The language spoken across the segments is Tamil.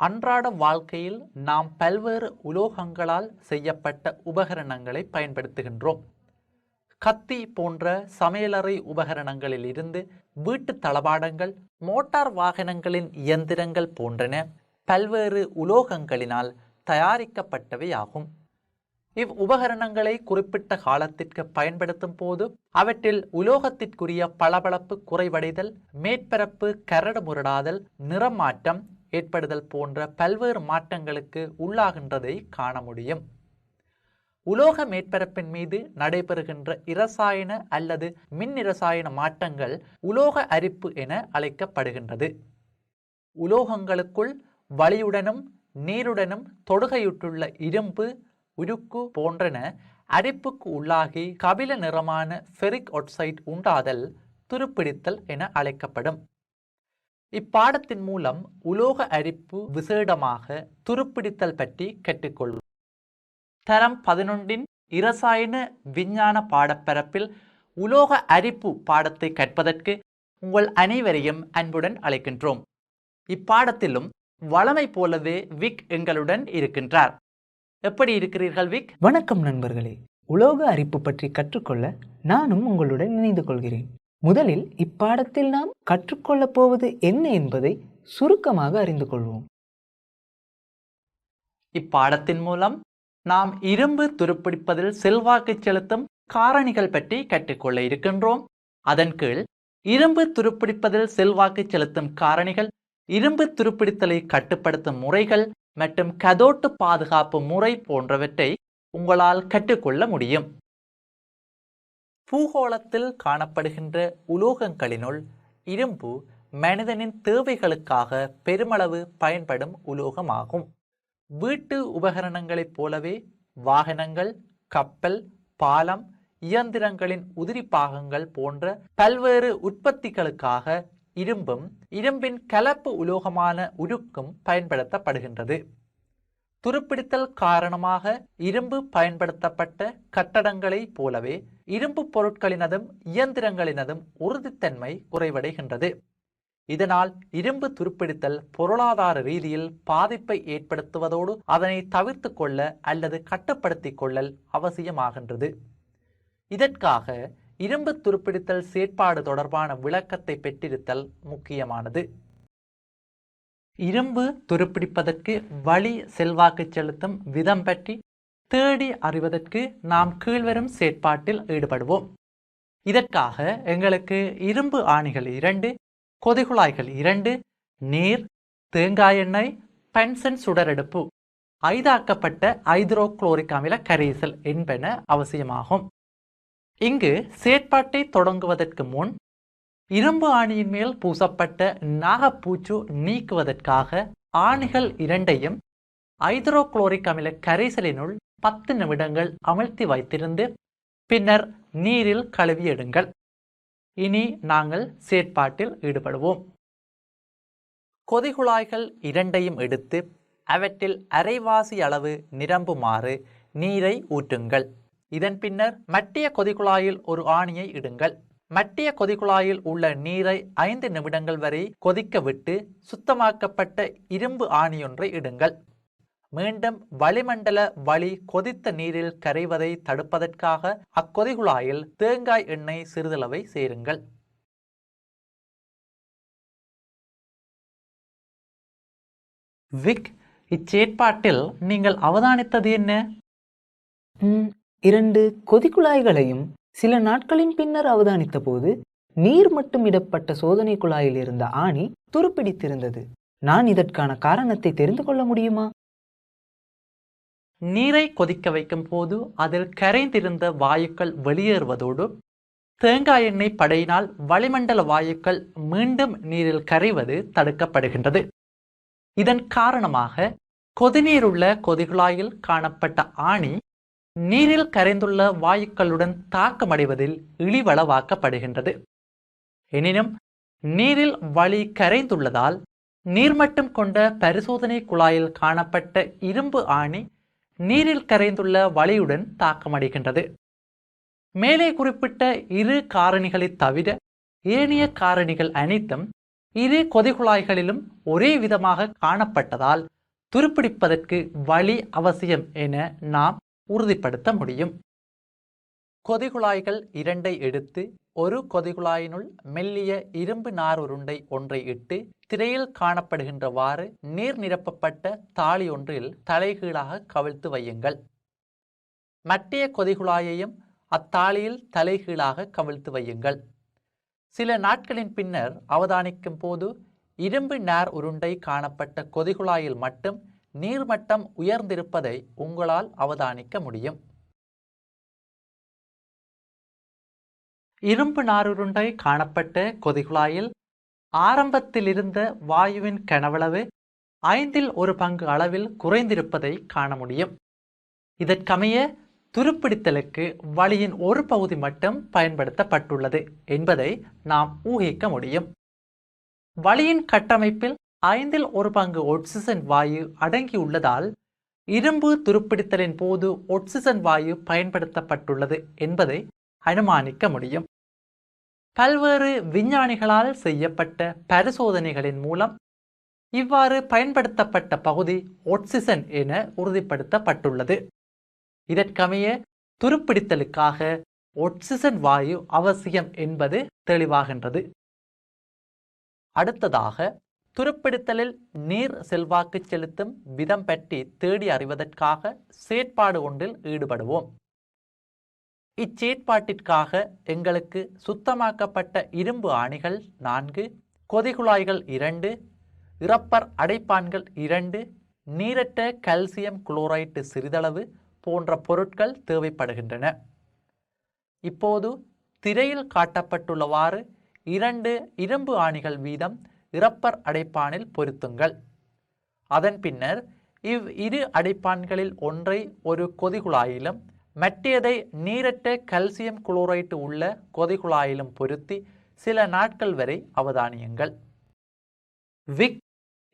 அன்றாட வாழ்க்கையில் நாம் பல்வேறு உலோகங்களால் செய்யப்பட்ட உபகரணங்களை பயன்படுத்துகின்றோம். கத்தி போன்ற சமையலறை உபகரணங்களில் இருந்து வீட்டு தளபாடங்கள் மோட்டார் வாகனங்களின் இயந்திரங்கள் போன்றன பல்வேறு உலோகங்களினால் தயாரிக்கப்பட்டவை ஆகும் இவ் உபகரணங்களை குறிப்பிட்ட காலத்திற்கு பயன்படுத்தும் போது அவற்றில் உலோகத்திற்குரிய பளபளப்பு குறைவடைதல் மேற்பரப்பு கரடு முரடாதல் நிறமாற்றம் ஏற்படுதல் போன்ற பல்வேறு மாற்றங்களுக்கு உள்ளாகின்றதை காண முடியும். உலோக மேற்பரப்பின் மீது நடைபெறுகின்ற இரசாயன அல்லது மின் இரசாயன மாற்றங்கள் உலோக அரிப்பு என அழைக்கப்படுகின்றது. உலோகங்களுக்குள் வலியுடனும் நீருடனும் தொடுகையுற்றுள்ள இரும்பு உருக்கு போன்றன அரிப்புக்கு உள்ளாகி கபில நிறமான ஃபெரிக் ஒட்சைட் உண்டாதல் துருப்பிடித்தல் என அழைக்கப்படும். இப்பாடத்தின் மூலம் உலோக அரிப்பு விசேடமாக துருப்பிடித்தல் பற்றி கற்றுக்கொள்வோம் தரம் பதினொன்றின் இரசாயன விஞ்ஞான பாடப்பரப்பில் உலோக அரிப்பு பாடத்தை கற்பதற்கு உங்கள் அனைவரையும் அன்புடன் அழைக்கின்றோம். இப்பாடத்திலும் வளமை போலவே விக் எங்களுடன் இருக்கின்றார். எப்படி இருக்கிறீர்கள் விக்? வணக்கம் நண்பர்களே. உலோக அரிப்பு பற்றி கற்றுக்கொள்ள நானும் உங்களுடன் இணைந்து கொள்கிறேன். முதலில் இப்பாடத்தில் நாம் கற்றுக்கொள்ளப் போவது என்ன என்பதை சுருக்கமாக அறிந்து கொள்வோம். இப்பாடத்தின் மூலம் நாம் இரும்பு துருப்பிடிப்பதில் செல்வாக்கு செலுத்தும் காரணிகள் பற்றி கற்றுக்கொள்ள இருக்கின்றோம். அதன் கீழ் இரும்பு துருப்பிடிப்பதில் செல்வாக்கு செலுத்தும் காரணிகள் இரும்பு துருப்பிடித்தலை கட்டுப்படுத்தும் முறைகள் மற்றும் கதோட்டு பாதுகாப்பு முறை போன்றவற்றை உங்களால் கற்றுக்கொள்ள முடியும். பூகோளத்தில் காணப்படுகின்ற உலோகங்களினுள் இரும்பு மனிதனின் தேவைகளுக்காக பெருமளவு பயன்படும் உலோகமாகும். வீட்டு உபகரணங்களைப் போலவே வாகனங்கள் கப்பல் பாலம் இயந்திரங்களின் உதிரி பாகங்கள் போன்ற பல்வேறு உற்பத்திகளுக்காக இரும்பும் இரும்பின் கலப்பு உலோகமான உருக்கும் பயன்படுத்தப்படுகின்றது. துருப்பிடித்தல் காரணமாக இரும்பு பயன்படுத்தப்பட்ட கட்டடங்களைப் போலவே இரும்பு பொருட்களினதும் இயந்திரங்களினதும் உறுதித்தன்மை குறைவடைகின்றது. இதனால் இரும்பு துருப்பிடித்தல் பொருளாதார ரீதியில் பாதிப்பை ஏற்படுத்துவதோடு அதனை தவிர்த்து கொள்ள அல்லது கட்டுப்படுத்திக் கொள்ளல் அவசியமாகின்றது. இதற்காக இரும்பு துருப்பிடித்தல் செயற்பாடு தொடர்பான விளக்கத்தை பெற்றிருத்தல் முக்கியமானது. இரும்பு துருப்பிடிப்பதற்கு வழி செல்வாக்கு செலுத்தும் விதம் பற்றி தேடி அறிவதற்கு நாம் கீழ்வரும் செயற்பாட்டில் ஈடுபடுவோம். இதற்காக எங்களுக்கு இரும்பு ஆணிகள் இரண்டு கொதிகுழாய்கள் இரண்டு நீர் தேங்காய் எண்ணெய் பென்சன் சுடரெடுப்பு ஐதாக்கப்பட்ட ஐதரோகுளோரிக் அமில கரைசல் என்பன அவசியமாகும். இங்கு செயற்பாட்டை தொடங்குவதற்கு முன் இரும்பு ஆணியின் மேல் பூசப்பட்ட நாகப்பூச்சு நீக்குவதற்காக ஆணிகள் இரண்டையும் ஐதரோகுளோரிக் அமில கரைசலினுள் பத்து நிமிடங்கள் அமழ்த்தி வைத்திருந்து பின்னர் நீரில் கழுவி எடுங்கள் இனி நாங்கள் செயற்பாட்டில் ஈடுபடுவோம். கொதிகுழாய்கள் இரண்டையும் எடுத்து அவற்றில் அரைவாசி அளவு நிரம்புமாறு நீரை ஊற்றுங்கள். இதன் பின்னர் மட்டிய கொதிகுழாயில் ஒரு ஆணியை இடுங்கள். மட்டிய கொதிக்குழாயில் உள்ள நீரை ஐந்து நிமிடங்கள் வரை கொதிக்க விட்டு சுத்தமாக்கப்பட்ட இரும்பு ஆணியொன்றை இடுங்கள். மீண்டும் வளிமண்டல வழி கொதித்த நீரில் கரைவதை தடுப்பதற்காக அக்கொதிகுழாயில் தேங்காய் எண்ணெய் சிறிதளவை சேருங்கள். விக் இச்சேற்பாட்டில் நீங்கள் அவதானித்தது என்ன? இரண்டு கொதிக்குழாய்களையும் சில நாட்களின் பின்னர் அவதானித்த போது நீர் மட்டும் இடப்பட்ட சோதனை குழாயில் இருந்த ஆணி துருப்பிடித்திருந்தது. நான் இதற்கான காரணத்தை தெரிந்து கொள்ள முடியுமா? நீரை கொதிக்க வைக்கும் போது அதில் கரைந்திருந்த வாயுக்கள் வெளியேறுவதோடு தேங்காய் எண்ணெய் படையினால் வளிமண்டல வாயுக்கள் மீண்டும் நீரில் கரைவது தடுக்கப்படுகின்றது. இதன் காரணமாக கொதிநீருள்ள கொதிகுழாயில் காணப்பட்ட ஆணி நீரில் கரைந்துள்ள வாயுக்களுடன் தாக்கமடைவதில் இழிவளவாக்கப்படுகின்றது. எனினும் நீரில் வழி கரைந்துள்ளதால் நீர்மட்டம் கொண்ட பரிசோதனை குழாயில் காணப்பட்ட இரும்பு ஆணி நீரில் கரைந்துள்ள வலியுடன் தாக்கமடைகின்றது. மேலே குறிப்பிட்ட இரு காரணிகளைத் தவிர ஏனைய காரணிகள் அனைத்தும் இரு கொதிகுழாய்களிலும் ஒரே விதமாக காணப்பட்டதால் துருப்பிடிப்பதற்கு வழி அவசியம் என நாம் உறுதிப்படுத்த முடியும். கொதிகுழாய்கள் இரண்டை எடுத்து ஒரு கொதிகுழாயினுள் மெல்லிய இரும்பு நார் உருண்டை ஒன்றை இட்டு திரையில் காணப்படுகின்றவாறு நீர் நிரப்பப்பட்ட தாளி ஒன்றில் தலைகீழாக கவிழ்த்து வையுங்கள். மட்டிய கொதிகுழாயையும் அத்தாளியில் தலைகீழாக கவிழ்த்து வையுங்கள். சில நாட்களின் பின்னர் அவதானிக்கும் போது இரும்பு நார் உருண்டை காணப்பட்ட கொதிகுழாயில் மட்டும் நீர்மட்டம் உயர்ந்திருப்பதை உங்களால் அவதானிக்க முடியும். இரும்பு நாருருண்டை காணப்பட்ட கொதிகுழாயில் ஆரம்பத்தில் இருந்த வாயுவின் கனவளவு ஐந்தில் ஒரு பங்கு அளவில் குறைந்திருப்பதை காண முடியும். இதற்கமைய துருப்பிடித்தலுக்கு வழியின் ஒரு பகுதி மட்டும் பயன்படுத்தப்பட்டுள்ளது என்பதை நாம் ஊகிக்க முடியும். வழியின் கட்டமைப்பில் ஐந்தில் ஒரு பங்கு ஒட்சிசன் வாயு அடங்கியுள்ளதால் இரும்பு துருப்பிடித்தலின் போது ஒட்சிசன் வாயு பயன்படுத்தப்பட்டுள்ளது என்பதை அனுமானிக்க முடியும். பல்வேறு விஞ்ஞானிகளால் செய்யப்பட்ட பரிசோதனைகளின் மூலம் இவ்வாறு பயன்படுத்தப்பட்ட பகுதி ஒட்சிசன் என உறுதிப்படுத்தப்பட்டுள்ளது. இதற்கமைய துருப்பிடித்தலுக்காக ஒட்சிசன் வாயு அவசியம் என்பது தெளிவாகின்றது. அடுத்ததாக துருப்பிடித்தலில் நீர் செல்வாக்கு செலுத்தும் விதம் பற்றி தேடி அறிவதற்காக செயற்பாடு ஒன்றில் ஈடுபடுவோம். இச்செயற்பாட்டிற்காக எங்களுக்கு சுத்தமாக்கப்பட்ட இரும்பு ஆணிகள் நான்கு கொதிகுழாய்கள் இரண்டு இறப்பர் அடைப்பான்கள் இரண்டு நீரற்ற கல்சியம் குளோரைட்டு சிறிதளவு போன்ற பொருட்கள் தேவைப்படுகின்றன. இப்போது திரையில் காட்டப்பட்டுள்ளவாறு இரண்டு இரும்பு ஆணிகள் வீதம் இறப்பர் அடைப்பானில் பொருத்துங்கள். அதன் பின்னர் இவ் இரு அடைப்பான்களில் ஒன்றை ஒரு கொதிகுழாயிலும் மற்றியதை நீரற்ற கல்சியம் குளோரைட்டு உள்ள கொதிகுழாயிலும் பொருத்தி சில நாட்கள் வரை அவதானியுங்கள். விக்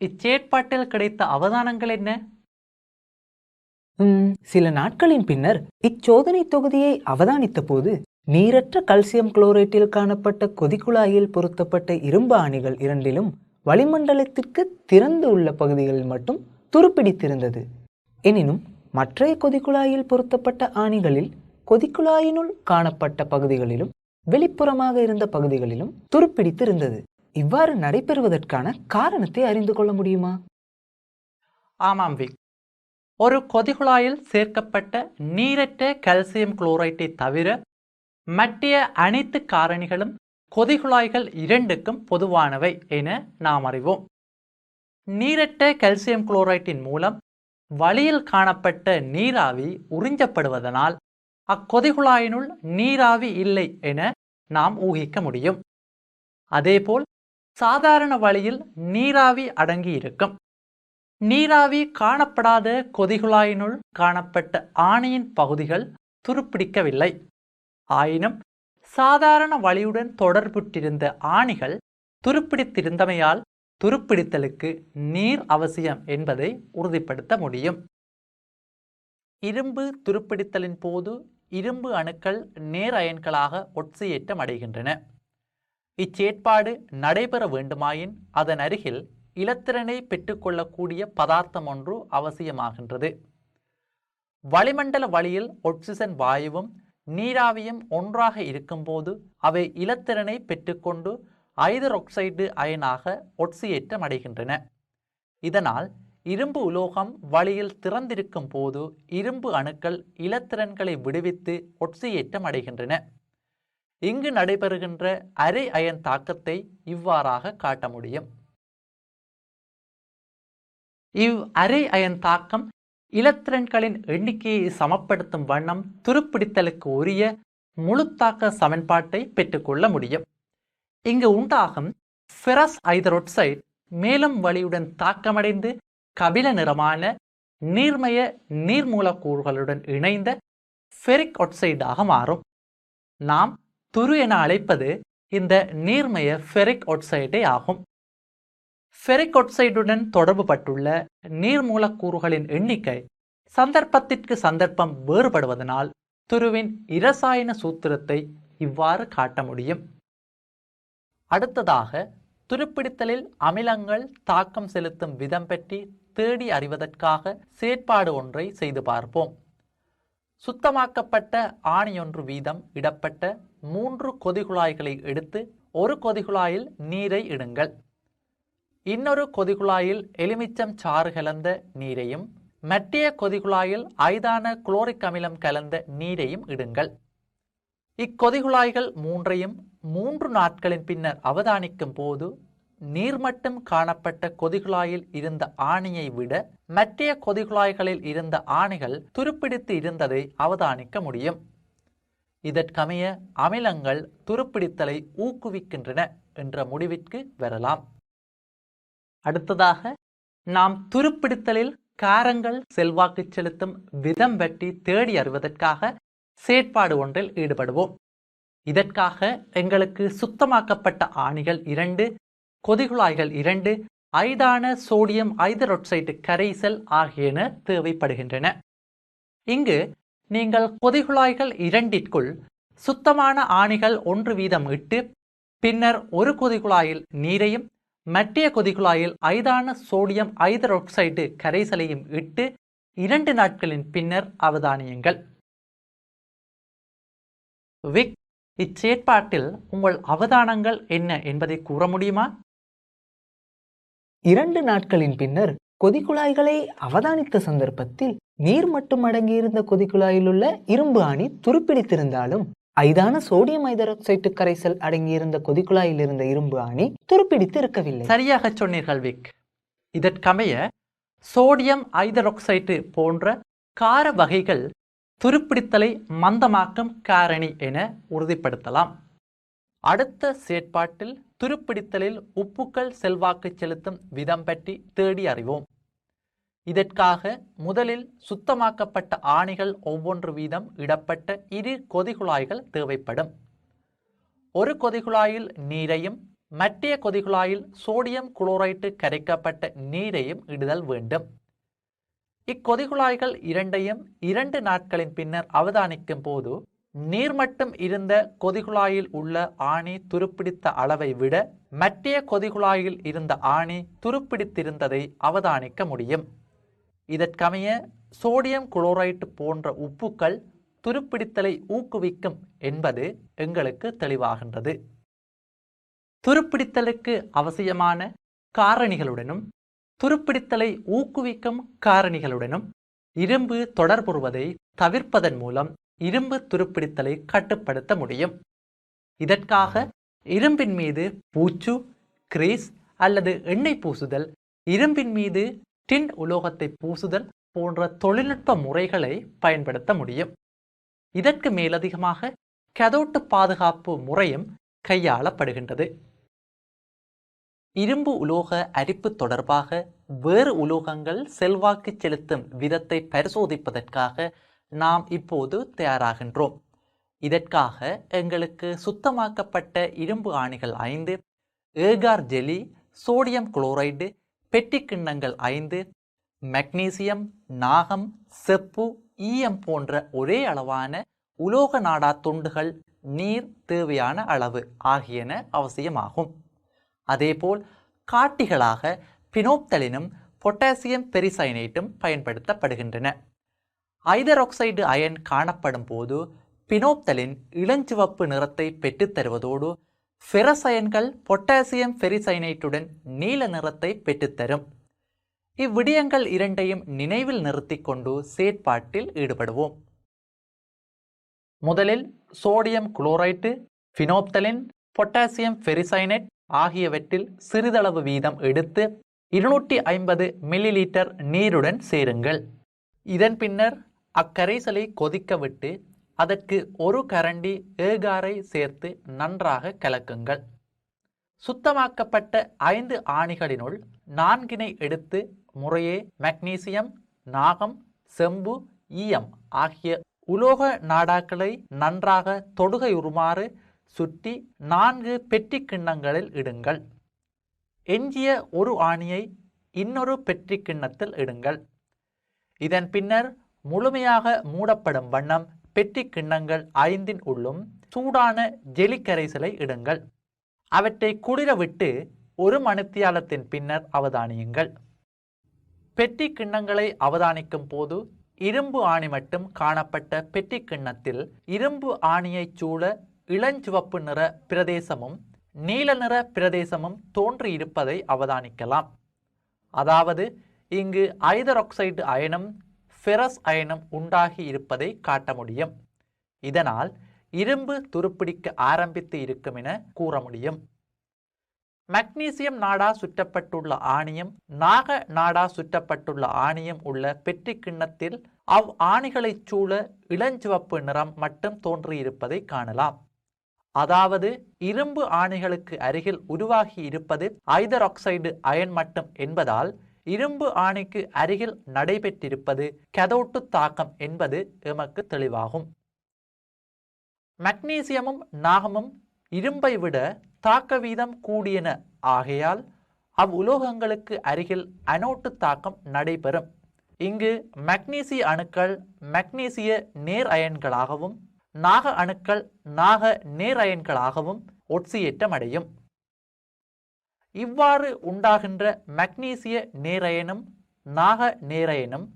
இச்சேற்பாட்டில் கிடைத்த அவதானங்கள் என்ன? சில நாட்களின் பின்னர் இச்சோதனை தொகுதியை அவதானித்த போது நீரற்ற கல்சியம் குளோரைட்டில் காணப்பட்ட கொதிக்குழாயில் பொருத்தப்பட்ட இரும்பு ஆணிகள் இரண்டிலும் வளிமண்டலத்திற்கு திறந்து உள்ள பகுதிகளில் மட்டும் துருப்பிடித்திருந்தது. எனினும் மற்றைய கொதிக்குழாயில் பொருத்தப்பட்ட ஆணிகளில் கொதிக்குழாயினுள் காணப்பட்ட பகுதிகளிலும் வெளிப்புறமாக இருந்த பகுதிகளிலும் துருப்பிடித்திருந்தது. இவ்வாறு நடைபெறுவதற்கான காரணத்தை அறிந்து கொள்ள முடியுமா? ஆமாம் விக். ஒரு கொதிகுழாயில் சேர்க்கப்பட்ட நீரற்ற கால்சியம் குளோரைட்டை தவிர மற்ற அனைத்து காரணிகளும் கொதிகுழாய்கள் இரண்டுக்கும் பொதுவானவை என நாம் அறிவோம். நீரற்ற கால்சியம் குளோரைட்டின் மூலம் வழியில் காணப்பட்ட நீராவி உறிஞ்சப்படுவதனால் அக்கொதிகுழாயினுள் நீராவி இல்லை என நாம் ஊகிக்க முடியும். அதேபோல் சாதாரண வழியில் நீராவி அடங்கி இருக்கும் நீராவி காணப்படாத கொதிகுழாயினுள் காணப்பட்ட ஆணையின் பகுதிகள் துருப்பிடிக்கவில்லை. ஆயினும் சாதாரண வழியுடன் தொடர்புற்றிருந்த ஆணிகள் துருப்பிடித்திருந்தமையால் துருப்பிடித்தலுக்கு நீர் அவசியம் என்பதை உறுதிப்படுத்த முடியும். இரும்பு துருப்பிடித்தலின் போது இரும்பு அணுக்கள் நேர் அயன்களாக ஒட்சியேற்றம் அடைகின்றன. இச்சேற்பாடு நடைபெற வேண்டுமாயின் அதன் அருகில் இலத்திரனை பெற்றுக்கொள்ளக்கூடிய பதார்த்தம் ஒன்று அவசியமாகின்றது. வளிமண்டல வழியில் ஒட்சிசன் வாயுவும் நீராவியும் ஒன்றாக இருக்கும்போது அவை இலத்திறனை பெற்றுக்கொண்டு ஐதரோக்சைடு அயனாக ஒட்சியேற்றம் அடைகின்றன. இதனால் இரும்பு உலோகம் வழியில் திறந்திருக்கும் போது இரும்பு அணுக்கள் இலத்திறன்களை விடுவித்து ஒட்சியேற்றம் அடைகின்றன. இங்கு நடைபெறுகின்ற அரை அயன் தாக்கத்தை இவ்வாறாக காட்ட முடியும். இவ் அரை அயன் தாக்கம் இலத்திரன்களின் எண்ணிக்கையை சமப்படுத்தும் வண்ணம் துருப்பிடித்தலுக்கு உரிய முழுத்தாக்க சமன்பாட்டை பெற்றுக்கொள்ள முடியும். இங்கு உண்டாகும் ஃபெரஸ் ஐதரோட்சைட் மேலும் வழியுடன் தாக்கமடைந்து கபில நிறமான நீர்மய நீர்மூலக்கூறுகளுடன் இணைந்த ஃபெரிக் ஒட்சைடாக மாறும். நாம் துரு என அழைப்பது இந்த நீர்மய ஃபெரிக் ஒட்சைடே ஆகும். ஃபெரிக் ஒட்சைடுடன் தொடர்புபட்டுள்ள நீர் மூலக்கூறுகளின் எண்ணிக்கை சந்தர்ப்பத்திற்கு சந்தர்ப்பம் வேறுபடுவதனால் துருவின் இரசாயன சூத்திரத்தை இவ்வாறு காட்ட முடியும். அடுத்ததாக துருப்பிடித்தலில் அமிலங்கள் தாக்கம் செலுத்தும் விதம் பற்றி தேடி அறிவதற்காக செயற்பாடு ஒன்றை செய்து பார்ப்போம். சுத்தமாக்கப்பட்ட ஆணியொன்று வீதம் இடப்பட்ட மூன்று கொதிகுழாய்களை எடுத்து ஒரு கொதிகுழாயில் நீரை இடுங்கள். இன்னொரு கொதிகுழாயில் எலுமிச்சம் சாறு கலந்த நீரையும் மட்டிய கொதிகுழாயில் ஐதான குளோரிக் அமிலம் கலந்த நீரையும் இடுங்கள். இக்கொதிகுழாய்கள் மூன்றையும் மூன்று நாட்களின் பின்னர் அவதானிக்கும் போது நீர்மட்டம் காணப்பட்ட கொதிகுழாயில் இருந்த ஆணியை விட மற்றைய கொதிகுழாய்களில் இருந்த ஆணிகள் துருப்பிடித்து இருந்ததை அவதானிக்க முடியும். இதற்கமைய அமிலங்கள் துருப்பிடித்தலை ஊக்குவிக்கின்றன என்ற முடிவிற்கு வரலாம். அடுத்ததாக நாம் துருப்பிடித்தலில் காரங்கள் செல்வாக்கு செலுத்தும் விதம் பற்றி தேடி அறிவதற்காக செயற்பாடு ஒன்றில் ஈடுபடுவோம். இதற்காக எங்களுக்கு சுத்தமாக்கப்பட்ட ஆணிகள் இரண்டு கொதிகுழாய்கள் இரண்டு ஐதான சோடியம் ஐதரொட்சைட்டு கரைசல் ஆகியன தேவைப்படுகின்றன. இங்கு நீங்கள் கொதிகுழாய்கள் இரண்டிற்குள் சுத்தமான ஆணிகள் ஒன்று வீதம் இட்டு பின்னர் ஒரு கொதிகுழாயில் நீரையும் மற்றைய கொதிக்குழாயில் ஐதான சோடியம் ஐதரொக்சைடு கரைசலையும் இட்டு இரண்டு நாட்களின் பின்னர் அவதானியுங்கள். விக் இச்செயற்பாட்டில் உங்கள் அவதானங்கள் என்ன என்பதை கூற முடியுமா? இரண்டு நாட்களின் பின்னர் கொதிக்குழாய்களை அவதானித்த சந்தர்ப்பத்தில் நீர் மட்டும் அடங்கியிருந்த கொதிக்குழாயில் உள்ள இரும்பு ஆணி துருப்பிடித்திருந்தாலும் ஐதான சோடியம் ஐதராக்சைடு கரைசல் அடங்கியிருந்த கொதிக்குழாயில் இருந்த இரும்பு ஆணி துருப்பிடித்து இருக்கவில்லை சரியாக சொன்னீர்கள் விக். இதற்கமைய சோடியம் ஐதரொக்சைட்டு போன்ற கார வகைகள் துருப்பிடித்தலை மந்தமாக்கும் காரணி என உறுதிப்படுத்தலாம். அடுத்த செயற்பாட்டில் துருப்பிடித்தலில் உப்புக்கள் செல்வாக்கு செலுத்தும் விதம் பற்றி தேடி அறிவோம். இதற்காக முதலில் சுத்தமாக்கப்பட்ட ஆணிகள் ஒவ்வொன்று வீதம் இடப்பட்ட இரு கொதிகுழாய்கள் தேவைப்படும். ஒரு கொதிகுழாயில் நீரையும் மற்றைய கொதிகுழாயில் சோடியம் குளோரைட்டு கரைக்கப்பட்ட நீரையும் இடுதல் வேண்டும். இக்கொதிகுழாய்கள் இரண்டையும் இரண்டு நாட்களின் பின்னர் அவதானிக்கும் போது நீர்மட்டம் இருந்த கொதிகுழாயில் உள்ள ஆணி துருப்பிடித்த அளவை விட மற்றைய கொதிகுழாயில் இருந்த ஆணி துருப்பிடித்திருந்ததை அவதானிக்க முடியும். இதற்கமைய சோடியம் குளோரைட்டு போன்ற உப்புக்கள் துருப்பிடித்தலை ஊக்குவிக்கும் என்பது எங்களுக்கு தெளிவாகின்றது. துருப்பிடித்தலுக்கு அவசியமான காரணிகளுடனும் துருப்பிடித்தலை ஊக்குவிக்கும் காரணிகளுடனும் இரும்பு தொடர்புறுவதை தவிர்ப்பதன் மூலம் இரும்பு துருப்பிடித்தலை கட்டுப்படுத்த முடியும். இதற்காக இரும்பின் மீது பூச்சு கிரீஸ் அல்லது எண்ணெய் பூசுதல் இரும்பின் மீது டின் உலோகத்தை பூசுதல் போன்ற தொழில்நுட்ப முறைகளை பயன்படுத்த முடியும். இதற்கு மேலதிகமாக கதோட்டு பாதுகாப்பு முறையும் கையாளப்படுகின்றது. இரும்பு உலோக அரிப்பு தொடர்பாக வேறு உலோகங்கள் செல்வாக்கு செலுத்தும் விதத்தை பரிசோதிப்பதற்காக நாம் இப்போது தயாராகின்றோம். இதற்காக எங்களுக்கு சுத்தமாக்கப்பட்ட இரும்பு ஆணிகள் ஐந்து ஏகார் ஜெலி சோடியம் குளோரைடு பெட்டி கிண்ணங்கள் ஐந்து மெக்னீசியம் நாகம் செப்பு ஈயம் போன்ற ஒரே அளவான உலோக நாடா துண்டுகள் நீர் தேவையான அளவு ஆகியன அவசியமாகும். அதேபோல் காட்டிகளாக பினோப்தலினும் பொட்டாசியம் பெரிசைனேட்டும் பயன்படுத்தப்படுகின்றன. ஐதராக்சைடு அயன் காணப்படும் போது பினோப்தலின் இளஞ்சிவப்பு நிறத்தை பெற்றுத்தருவதோடு ஃபெரசயன்கள் பொட்டாசியம் ஃபெரிசைனைட்டுடன் நீல நிறத்தை பெற்றுத்தரும். இவ்விடயங்கள் இரண்டையும் நினைவில் நிறுத்தி கொண்டு செயற்பாட்டில் ஈடுபடுவோம். முதலில் sodium chloride phenolphthalein potassium ferricyanide ஆகியவற்றில் சிறிதளவு வீதம் எடுத்து இருநூற்றி ஐம்பது மில்லி லிட்டர் நீருடன் சேருங்கள். இதன் பின்னர் அக்கரைசலை கொதிக்க விட்டு அதற்கு ஒரு கரண்டி ஏகாரை சேர்த்து நன்றாக கலக்குங்கள். சுத்தமாக்கப்பட்ட ஐந்து ஆணிகளினுள் நான்கினை எடுத்து முறையே மக்னீசியம் நாகம் செம்பு ஈயம் ஆகிய உலோக நாடாக்களை நன்றாக தொடுகையுறுமாறு சுற்றி நான்கு பெட்டி கிண்ணங்களில் இடுங்கள். எஞ்சிய ஒரு ஆணியை இன்னொரு பெட்டி கிண்ணத்தில் இடுங்கள். இதன் பின்னர் முழுமையாக மூடப்படும் வண்ணம் பெட்டி கிண்ணங்கள் ஐந்தின் உள்ளும் சூடான ஜெலி கரைசலை இடுங்கள். அவற்றை குளிர விட்டு ஒரு மணித்தியாலத்தின் பின்னர் அவதானியுங்கள். பெட்டி கிண்ணங்களை அவதானிக்கும் போது இரும்பு ஆணி மட்டும் காணப்பட்ட பெட்டி கிண்ணத்தில் இரும்பு ஆணியைச் சூழ இளஞ்சிவப்பு நிற பிரதேசமும் நீல நிற பிரதேசமும் தோன்றியிருப்பதை அவதானிக்கலாம். அதாவது இங்கு ஐதராக்சைடு அயனம் ஃபெரஸ் அயனும் உண்டாகி இருப்பதை காட்ட முடியும். இதனால் இரும்பு துருப்பிடிக்க ஆரம்பித்து இருக்கும் என கூற முடியும். மக்னீசியம் நாடா சுற்றப்பட்டுள்ள ஆணியம் நாக நாடா சுற்றப்பட்டுள்ள ஆணியம் உள்ள பெற்றி கிண்ணத்தில் அவ் ஆணிகளைச் சூழ இளஞ்சிவப்பு நிறம் மட்டும் தோன்றியிருப்பதை காணலாம். அதாவது இரும்பு ஆணிகளுக்கு அருகில் உருவாகி இருப்பது ஐதராக்சைடு அயன் மட்டும் என்பதால் இரும்பு ஆணிக்கு அருகில் நடைபெற்றிருப்பது கதோட்டு தாக்கம் என்பது எமக்கு தெளிவாகும். மக்னீசியமும் நாகமும் இரும்பை விட தாக்க வீதம் கூடியன ஆகையால் அவ்வுலோகங்களுக்கு அருகில் அனோட்டு தாக்கம் நடைபெறும். இங்கு மக்னீசிய அணுக்கள் மக்னீசிய நேர் அயன்களாகவும் நாக அணுக்கள் நாக நேர் அயன்களாகவும் ஒட்சியேற்றம் அடையும் இவ்வாறு உண்டாகின்ற மக்னீசிய நேரயனும் நாக நேரயனும்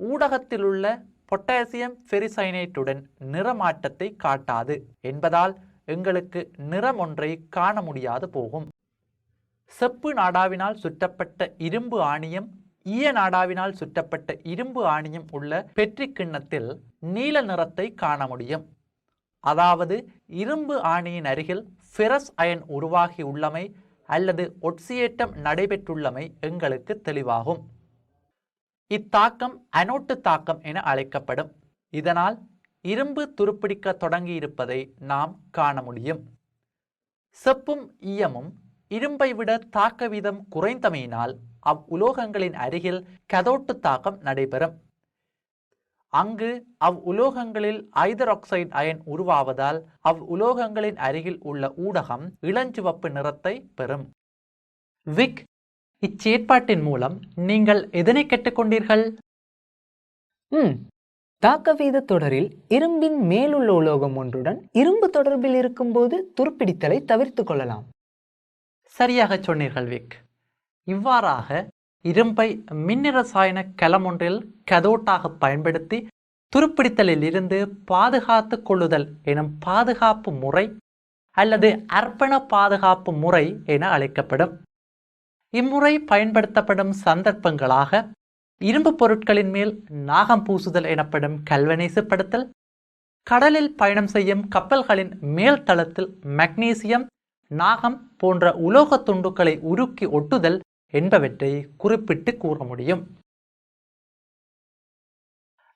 ஊடகத்திலுள்ள பொட்டாசியம் ஃபெரிசைனேட்டுடன் நிறமாற்றத்தை காட்டாது என்பதால் எங்களுக்கு நிறம் ஒன்றை காண முடியாது போகும். செப்பு நாடாவினால் சுற்றப்பட்ட இரும்பு ஆணியம் ஈய நாடாவினால் சுற்றப்பட்ட இரும்பு ஆணியம் உள்ள பெற்றி கிண்ணத்தில் நீல நிறத்தை காண முடியும். அதாவது இரும்பு ஆணியின் அருகில் ஃபெரஸ் அயன் உருவாகி உள்ளமை அல்லது ஒட்சியேற்றம் நடைபெற்றுள்ளமை எங்களுக்கு தெளிவாகும். இத்தாக்கம் அனோட்டு தாக்கம் என அழைக்கப்படும். இதனால் இரும்பு துருப்பிடிக்க தொடங்கியிருப்பதை நாம் காண முடியும். செப்பும் ஈயமும் இரும்பை விட தாக்க வீதம் குறைந்தமையினால் அவ் உலோகங்களின் அருகில் கதோட்டு தாக்கம் நடைபெறும். அங்கு அவ் உலோகங்களில் ஐதராக்சைடு அயன் உருவாவதால் அவ் உலோகங்களின் அருகில் உள்ள ஊடகம் இளஞ்சிவப்பு நிறத்தை பெறும். விக் இச்சேற்பாட்டின் மூலம் நீங்கள் எதனை கற்றுக்கொண்டீர்கள் ம் தாக்க வீத தொடரில் இரும்பின் மேலுள்ள உலோகம் ஒன்றுடன் இரும்பு தொடர்பில் இருக்கும்போது துருப்பிடித்தலை தவிர்த்து கொள்ளலாம். சரியாக சொன்னீர்கள் விக். இவ்வாறாக இரும்பை மின்னிரசாயன கலமொன்றில் கதோட்டாக பயன்படுத்தி துருப்பிடித்தலில் இருந்து பாதுகாத்து கொள்ளுதல் எனும் பாதுகாப்பு முறை அல்லது அர்ப்பண பாதுகாப்பு முறை என அழைக்கப்படும். இம்முறை பயன்படுத்தப்படும் சந்தர்ப்பங்களாக இரும்பு பொருட்களின் மேல் நாகம் பூசுதல் எனப்படும் கல்வனேசுப்படுத்தல் கடலில் பயணம் செய்யும் கப்பல்களின் மேல் தளத்தில் மக்னீசியம் நாகம் போன்ற உலோகத் துண்டுகளை உருக்கி ஒட்டுதல் என்பவற்றை குறிப்பிட்டு கூற முடியும்.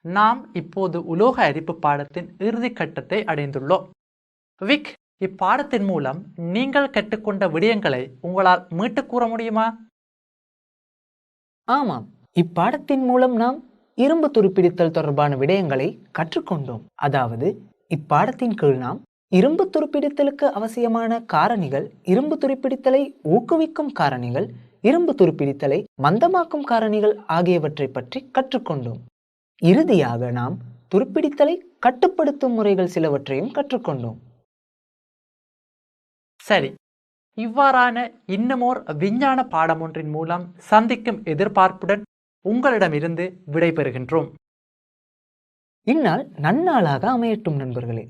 நாம் இப்போது உலோக அரிப்பு பாடத்தின் இறுதி கட்டத்தை அடைந்துள்ளோம். விக் இப்பாடத்தின் மூலம் நீங்கள் கற்றுக்கொண்ட விடயங்களை உங்களால் மீட்டு கூற முடியுமா? ஆமாம். இப்பாடத்தின் மூலம் நாம் இரும்பு துருப்பிடித்தல் தொடர்பான விடயங்களை கற்றுக்கொண்டோம். அதாவது இப்பாடத்தின் கீழ் நாம் இரும்பு துருப்பிடித்தலுக்கு அவசியமான காரணிகள் இரும்பு துருப்பிடித்தலை ஊக்குவிக்கும் காரணிகள் இரும்பு துருப்பிடித்தலை மந்தமாக்கும் காரணிகள் ஆகியவற்றை பற்றி கற்றுக்கொண்டோம். இறுதியாக நாம் துருப்பிடித்தலை கட்டுப்படுத்தும் முறைகள் சிலவற்றையும் கற்றுக்கொண்டோம். சரி இவ்வாறான இன்னமோர் விஞ்ஞான பாடம் ஒன்றின் மூலம் சந்திக்கும் எதிர்பார்ப்புடன் உங்களிடமிருந்து விடைபெறுகின்றோம். இந்நாள் நன்னாளாக அமையட்டும் நண்பர்களே.